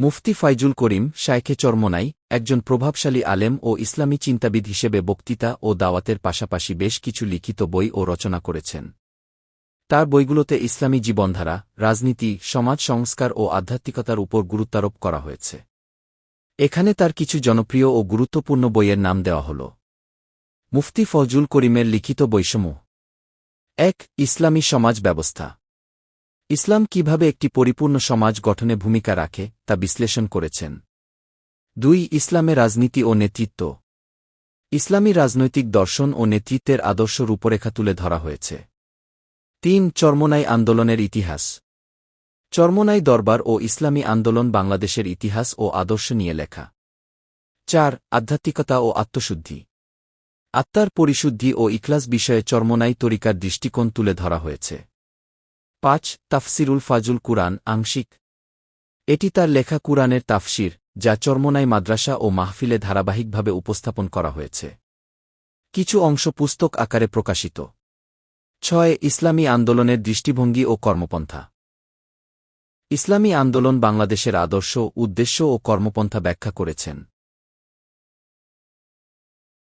মুফতি ফাইজুল করিম শায়খে চরমনাই একজন প্রভাবশালী আলেম ও ইসলামী চিন্তাবিদ হিসেবে বক্তৃতা ও দাওয়াতের পাশাপাশি বেশ কিছু লিখিত বই ও রচনা করেছেন। তার বইগুলোতে ইসলামী জীবনধারা, রাজনীতি, সমাজ সংস্কার ও আধ্যাত্মিকতার উপর গুরুত্বারোপ করা হয়েছে। এখানে তার কিছু জনপ্রিয় ও গুরুত্বপূর্ণ বইয়ের নাম দেওয়া হল। মুফতি ফজুল করিমের লিখিত বৈষম্য এক, ইসলামী সমাজ ব্যবস্থা। ইসলাম কীভাবে একটি পরিপূর্ণ সমাজ গঠনে ভূমিকা রাখে, তা বিশ্লেষণ করেছেন। দুই, ইসলামে রাজনীতি ও নেতৃত্ব। ইসলামী রাজনৈতিক দর্শন ও নেতৃত্বের আদর্শ রূপরেখা তুলে ধরা হয়েছে। তিন, চর্মনাই আন্দোলনের ইতিহাস। চর্মনাই দরবার ও ইসলামী আন্দোলন বাংলাদেশের ইতিহাস ও আদর্শ নিয়ে লেখা। চার, আধ্যাত্মিকতা ও আত্মশুদ্ধি। আত্মার পরিশুদ্ধি ও ইখলাস বিষয়ে চর্মনাই তরিকার দৃষ্টিকোণ তুলে ধরা হয়েছে। পাঁচ, তাফসিরুল ফাজুল কুরআন, আংশিক। এটি তার লেখা কুরআনের তাফসির, যা চর্মনাই মাদ্রাসা ও মাহফিলে ধারাবাহিকভাবে উপস্থাপন করা হয়েছে। কিছু অংশ পুস্তক আকারে প্রকাশিত। ছয়, ইসলামী আন্দোলনের দৃষ্টিভঙ্গি ও কর্মপন্থা। ইসলামী আন্দোলন বাংলাদেশের আদর্শ, উদ্দেশ্য ও কর্মপন্থা ব্যাখ্যা করেছেন।